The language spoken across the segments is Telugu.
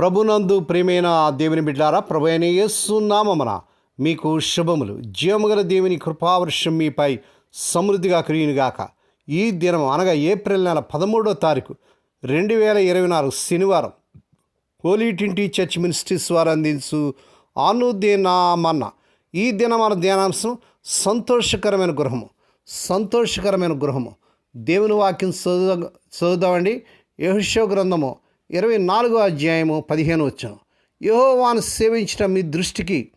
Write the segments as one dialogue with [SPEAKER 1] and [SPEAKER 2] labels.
[SPEAKER 1] ప్రభునందు ప్రేమైన దేవుని బిడ్డారా ప్రభు అయిన యేసునామన మీకు శుభములు. జీవముగల దేవుని కృపావర్షం మీపై సమృద్ధిగా కురియునుగాక ఈ దినం అనగా ఏప్రిల్ నెల పదమూడో తారీఖు రెండు వేల ఇరవై నాలుగు శనివారం. హోలీ చర్చ్ మినిస్ట్రీస్ వారు అందించు అనుదినామన్న ఈ దిన మన ధ్యానాంశం సంతోషకరమైన గృహము. సంతోషకరమైన గృహము. దేవుని వాక్యం చదువు చదువుదామండి. యెహోషువ గ్రంథము ఇరవై నాలుగో అధ్యాయము పదిహేను వచ్చాను యహోవాను సేవించడం మీ దృష్టికి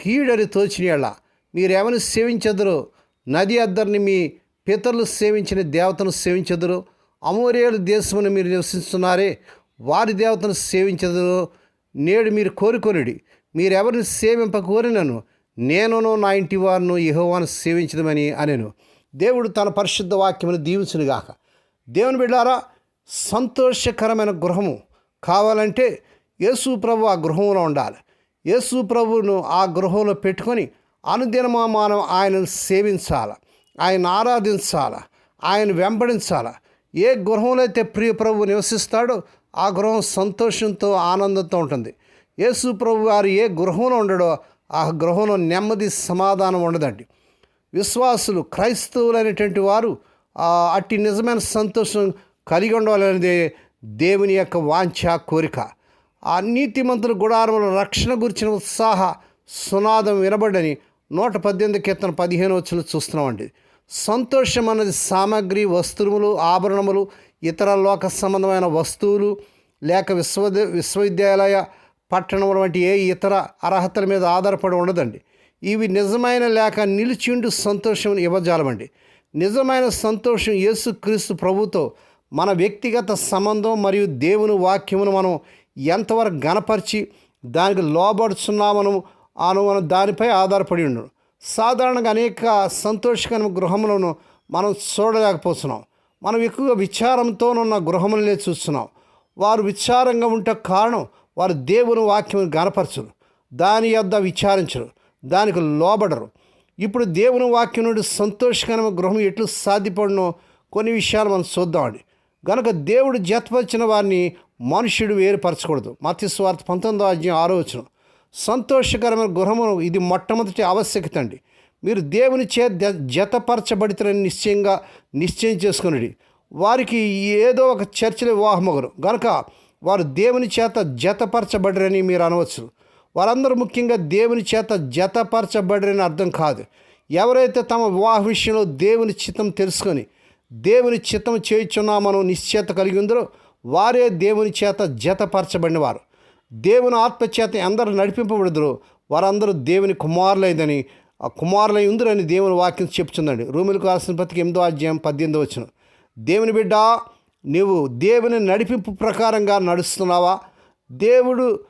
[SPEAKER 1] కీడని తోచినయళ్ళ మీరేమని సేవించదురో? నది అద్దరిని మీ పితరులు సేవించిన దేవతను సేవించదురు? అమోరేలు దేశమును మీరు నివసిస్తున్నారే వారి దేవతను సేవించదురు? నేడు మీరు కోరుకొనిడి. మీరెవరిని సేవింప కోరినను నేనును నా ఇంటి వారిను యహోవాను సేవించదమని అనెను. దేవుడు తన పరిశుద్ధ వాక్యమును దీవించునుగాక. దేవుని బిడ్డారా సంతోషకరమైన గృహము కావాలంటే యేసు ప్రభు ఆ గృహంలో ఉండాలి. యేసు ప్రభువును ఆ గృహంలో పెట్టుకొని అనుదినమా మనం ఆయనను సేవించాలి? ఆయన ఆరాధించాలి? ఆయన వెంబడించాలి? ఏ గృహంలో అయితే ప్రియ ప్రభు నివసిస్తాడో ఆ గృహం సంతోషంతో ఆనందంతో ఉంటుంది. యేసు ప్రభు వారు ఏ గృహంలో ఉండడో ఆ గృహంలో నెమ్మది సమాధానం ఉండదండి. విశ్వాసులు క్రైస్తవులైనటువంటి వారు అట్టి నిజమైన సంతోషం కలిగి ఉండాలనేదే దేవుని యొక్క వాంఛ కోరిక. ఆ నీతిమంతుల గుడారంలో రక్షణ గురించిన ఉత్సాహ సునాదం వినబడని నూట పద్దెనిమిది కీర్తన పదిహేను వచ్చిన చూస్తున్నామండి. సంతోషం అన్నది సామాగ్రి వస్తువులు ఆభరణములు ఇతర లోక సంబంధమైన వస్తువులు లేక విశ్వ విశ్వవిద్యాలయ పట్టణం వంటి ఏ ఇతర అర్హతల మీద ఆధారపడి ఉండదండి. ఇవి నిజమైన లేక నిలిచిండు సంతోషం ఇవ్వజాలమండి. నిజమైన సంతోషం యేసుక్రీస్తు ప్రభుతో మన వ్యక్తిగత సంబంధం మరియు దేవుని వాక్యమును మనం ఎంతవరకు గనపరిచి దానికి లోబడుచున్నామను అను మనం దానిపై ఆధారపడి ఉండడు సాధారణంగా అనేక సంతోషకరమైన గృహములను మనం చూడలేకపోతున్నాం. మనం ఎక్కువగా విచారంతోనున్న గృహములనే చూస్తున్నాం. వారు విచారంగా ఉంటే కారణం వారు దేవుని వాక్యం గనపరచరు దాని యొద్ద విచారించరు. దానికి లోబడరు. ఇప్పుడు దేవుని వాక్యం నుండి సంతోషకరమైన గృహం ఎట్లు సాధ్యపడనో కొన్ని విషయాలు మనం చూద్దామండి. గనుక దేవుడు జతపరిచిన వారిని మనుష్యుడు వేరుపరచకూడదు. మత్స్య పంతొమ్మిదో అధ్యాయం ఆలోచన సంతోషకరమైన గృహము ఇది మొట్టమొదటి ఆవశ్యకత అండి. మీరు దేవుని చే జతపరచబడితేనని నిశ్చయంగా నిశ్చయం చేసుకుని వారికి ఏదో ఒక చర్చలో వివాహమగరు గనుక వారు దేవుని చేత జతపరచబడిరని మీరు అనవచ్చు. వారందరూ ముఖ్యంగా దేవుని చేత జతపరచబడిరని అర్థం కాదు. ఎవరైతే తమ వివాహ విషయంలో దేవుని చిత్తం తెలుసుకొని దేవుని చిత్తం చేయుచున్నామను నిశ్చేత కలిగి ఉందరో వారే దేవుని చేత జతపరచబడినవారు. దేవుని ఆత్మచేత అందరూ నడిపింపబడుదురు వారందరూ దేవుని కుమారులైందని ఆ కుమారులై ఉందిరని దేవుని వాక్యం చెప్తుందండి. రూములకు రాసిన పత్రిక ఎనిమిదో అధ్యాయం పద్దెనిమిదో వచ్చిన దేవుని బిడ్డ నీవు దేవుని నడిపింపు ప్రకారంగా నడుస్తున్నావా? దేవుడు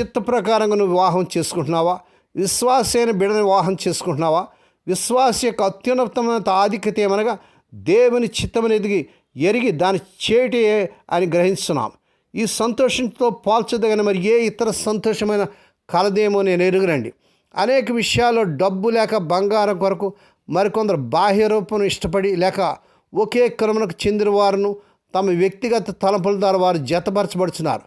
[SPEAKER 1] చిత్త ప్రకారంగా నువ్వు వివాహం చేసుకుంటున్నావా? విశ్వాసైన బిడని వివాహం చేసుకుంటున్నావా? విశ్వాస యొక్క అత్యున్నతమైన ఆధిక్యత ఏమనగా దేవుని చిత్తమని ఎదిగి ఎరిగి దాని చేటి అని గ్రహిస్తున్నాం. ఈ సంతోషంతో పోల్చదగిన మరి ఏ ఇతర సంతోషమైన కలదేమో నేను ఎరుగురండి అనేక విషయాల్లో డబ్బు లేక బంగారం కొరకు మరికొందరు బాహ్య రూపం ఇష్టపడి లేక ఒకే క్రమకు చెందిన వారును తమ వ్యక్తిగత తలంపుల ద్వారా వారు జతపరచబడుతున్నారు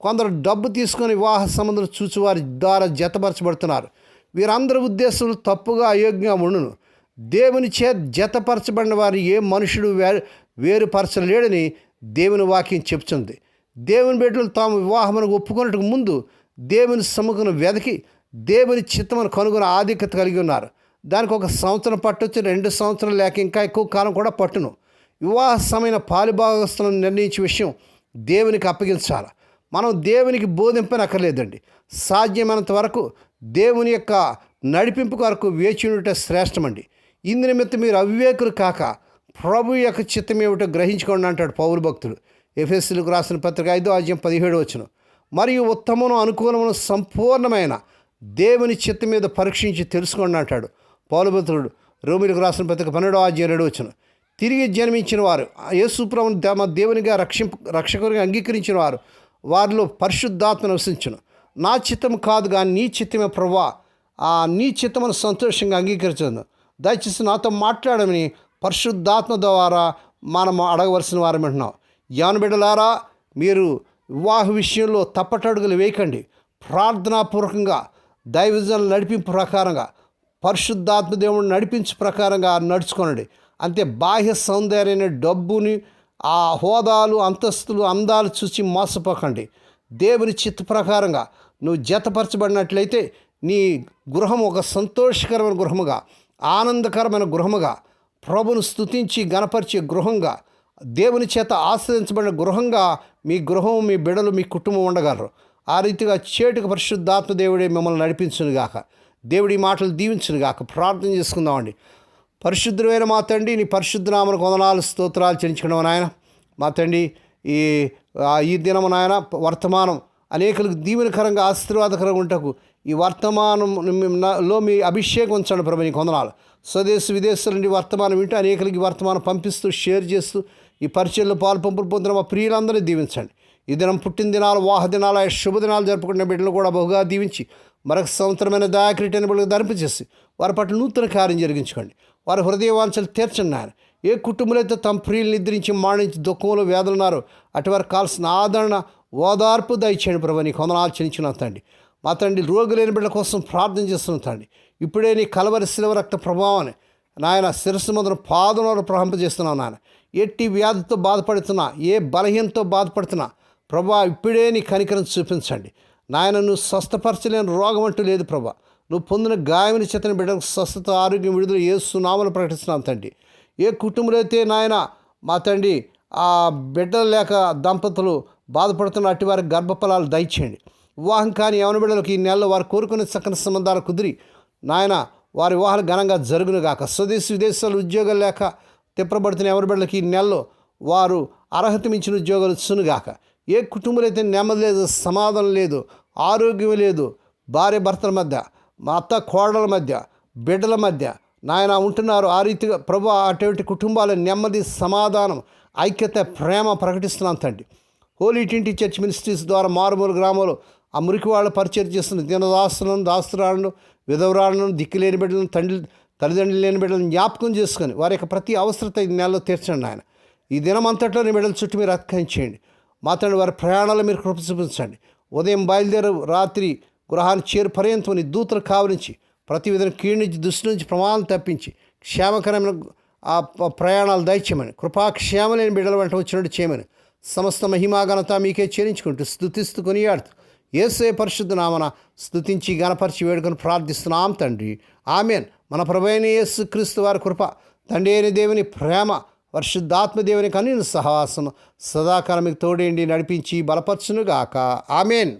[SPEAKER 1] కొందరు డబ్బు తీసుకొని వివాహ సంబంధం చూసి వారి ద్వారా జతపరచబడుతున్నారు. వీరందరి ఉద్దేశాలు తప్పుగా అయోగ్యంగా ఉండును. దేవుని చే జతపరచబడిన వారిని ఏ మనుషుడు వే వేరుపరచలేడని దేవుని వాక్యం చెప్తుంది దేవుని బిడ్డలు తాము వివాహమును ఒప్పుకున్నట్టుకు ముందు దేవుని సముఖను వెదకి దేవుని చిత్తమును కనుగొని ఆధిక్యత కలిగి ఉన్నారు. దానికి ఒక సంవత్సరం పట్టొచ్చు రెండు సంవత్సరం లేక ఇంకా ఎక్కువ కాలం కూడా పట్టును. వివాహ సమయన పాలిభాగస్తులను నిర్ణయించే విషయం దేవునికి అప్పగించాలి. మనం దేవునికి బోధింపనక్కర్లేదండి. సాధ్యమైనంత వరకు దేవుని యొక్క నడిపింపు కొరకు వేచి ఉండటం శ్రేష్టమండి. ఇందు నిమిత్తం మీరు అవివేకులు కాక ప్రభు యొక్క చిత్తం ఏమిటో గ్రహించుకోండి అంటాడు పౌరు భక్తుడు. ఎఫ్ఎస్సీలకు రాసిన పత్రిక ఐదో అధ్యాయం పదిహేడు వచ్చును మరియు ఉత్తమను అనుకూలమును సంపూర్ణమైన దేవుని చిత్తం మీద పరీక్షించి తెలుసుకోండి అంటాడు పౌలభక్తుడు రోమిలకు రాసిన పత్రిక పన్నెండో అధ్యాయం ఏడు వచ్చును తిరిగి జన్మించిన వారు యేసుప్రభుని తమ దేవునిగా రక్షింప రక్షకునిగా అంగీకరించిన వారు వారిలో పరిశుద్ధాత్మ నివసించును. నా చిత్తం కాదు కానీ నీ చిత్తమే ప్రభా ఆ నీ చిత్తమును సంతోషంగా అంగీకరించను. దయచేసి నాతో మాట్లాడమని పరిశుద్ధాత్మ ద్వారా మనం అడగవలసిన వారం అంటున్నాం యాను బిడ్డలారా మీరు వివాహ విషయంలో తప్పటడుగులు వేయకండి. ప్రార్థనాపూర్వకంగా దైవజన నడిపింపు ప్రకారంగా పరిశుద్ధాత్మ దేవుడు నడిపించు ప్రకారంగా నడుచుకోనండి. అంతే బాహ్య సౌందర్యాన్ని డబ్బుని ఆ హోదాలు అంతస్తులు అందాలు చూసి మోసపోకండి. దేవుని చిత్త ప్రకారంగా నువ్వు జతపరచబడినట్లయితే నీ గృహం ఒక సంతోషకరమైన గృహముగా ఆనందకరమైన గృహముగా ప్రభును స్తుతించి గణపరిచే గృహంగా దేవుని చేత ఆశ్రయించబడిన గృహంగా మీ గృహం మీ బిడలు మీ కుటుంబం ఉండగలరు. ఆ రీతిగా చేటుకు పరిశుద్ధాత్మ దేవుడే మిమ్మల్ని నడిపించునుగాక. దేవుడి మాటలు దీవించునుగాక. ప్రార్థన చేసుకుందామండి. పరిశుద్ధమైన మా తండ్రి నీ పరిశుద్ధనామను కొందనాలు స్తోత్రాలు చెల్లించుకున్నాం నాయన. మా తండ్రి ఈ ఈ దినము నాయన వర్తమానం అనేకులకు దీవెనకరంగా ఆశీర్వాదకరంగా ఉంటకు ఈ వర్తమానం లో మీ అభిషేకం ఉంచండి ప్రభు నీకు వందనాలు. స్వదేశ విదేశాల నుండి వర్తమానం వింటూ అనేకలకి వర్తమానం పంపిస్తూ షేర్ చేస్తూ ఈ పరిచయంలో పాలు పంపులు పొందిన మా ప్రియులందరినీ దీవించండి. ఈ దినం పుట్టిన దినాలు వాహ దినాలు శుభదినాలు జరుపుకునే బిడ్డలు కూడా బహుగా దీవించి మరొక సంవత్సరమైన దయాక్రీటైన బిడ్డలకు ధరింపచేసి వారి పట్ల నూతన కార్యం జరిగించుకోండి. వారి హృదయవాంఛలు తీర్చండి నాయన ఏ కుటుంబాలైతే తమ ప్రియులు నిద్రించి మాణించి దుఃఖంలో వేదలున్నారో అటు వారికి కావాల్సిన ఆదరణ ఓదార్పు దయచేయండి ప్రభు నీ కొందనాలు చెల్లించిన తండ్రి. మా తండ్రి రోగులేని బిడ్డ కోసం ప్రార్థన చేస్తున్న తండ్రి. ఇప్పుడే నీ కలవరి శిలవ రక్త ప్రభావాన్ని నాయన శిరస్సు మొదలు పాదంలో ప్రహంపజేస్తున్నావు నాయన. ఎట్టి వ్యాధితో బాధపడుతున్నా ఏ బలహీనతో బాధపడుతున్నా ప్రభా ఇప్పుడే నీ కనికరం చూపించండి. నాయన నువ్వు స్వస్థపరచలేని రోగం అంటూ లేదు ప్రభా. నువ్వు పొందిన గాయమని చేతని బిడ్డకు స్వస్థత ఆరోగ్యం విడుదల ఏ సునామలు ప్రకటిస్తున్నాం తండ్రి. ఏ కుటుంబంలో అయితే నాయన మా తండ్రి ఆ బిడ్డలు లేక దంపతులు బాధపడుతున్న అట్టి వారి గర్భఫలాలు దయచేయండి. వివాహం కాని యవన బిడ్డలకు ఈ నెలలో వారు కోరుకునే చక్కని సంబంధాలు కుదిరి. నాయన వారి వివాహాలు ఘనంగా జరుగునుగాక స్వదేశీ విదేశాలు ఉద్యోగాలు లేక తిప్పబడుతున్న ఎవరి బిడ్డలకు ఈ నెలలో వారు అర్హత మించిన ఉద్యోగాలు ఇచ్చునుగాక ఏ కుటుంబంలో అయితే నెమ్మది లేదు సమాధానం లేదు ఆరోగ్యం లేదు భార్య భర్తల మధ్య మా అత్త కోడల మధ్య బిడ్డల మధ్య నాయన ఉంటున్నారు ఆ రీతిగా ప్రభు అటువంటి కుటుంబాల నెమ్మది సమాధానం ఐక్యత ప్రేమ ప్రకటిస్తున్నాం తండ్రి. హోలీ టింటి చర్చ్ మినిస్ట్రీస్ ద్వారా మారుమూల గ్రామంలో ఆ మురికి వాళ్ళు పరిచయం చేస్తున్న దినదాస్తులను దాస్తురాలను విధవరాలను దిక్కులేని బిడ్డలను తండ్రి తల్లిదండ్రులు లేని బిడ్డలను జ్ఞాపకం చేసుకొని వారి యొక్క ప్రతి అవసరత ఈ నెలలో తీర్చండి ఆయన. ఈ దినం అంతట్లో నీ బిడ్డల చుట్టూ మీరు అత్కరించేయండి మా వారి ప్రయాణాలు మీరు కృప చూపించండి. ఉదయం బయలుదేరు రాత్రి గృహాన్ని చేరు పర్యంతం నీ దూతలు కావలించి ప్రతి విధంగా కీడు నుంచి నుంచి ప్రమాదం తప్పించి క్షేమకరమైన ఆ ప్రయాణాలు దయచేయమని కృపాక్షేమ లేని బిడ్డల వెంట వచ్చినట్టు చేయమని సమస్త మహిమాఘనత మీకే చేరించుకుంటూ స్థుతిస్తూ కొనియాడుతూ ఏసే పరిశుద్ధ నామన స్థుతించి గణపరిచి వేడుకొని ప్రార్థిస్తున్నాం తండ్రి. ఆమెన్. మన ప్రభైన యేసు క్రీస్తు వారి కృప తండ్రి అయిన దేవుని ప్రేమ పరిశుద్ధాత్మ దేవుని కన్నీని సహవాసం సదాకాలం మీకు తోడేండి నడిపించి బలపరచునుగాక. ఆమెన్.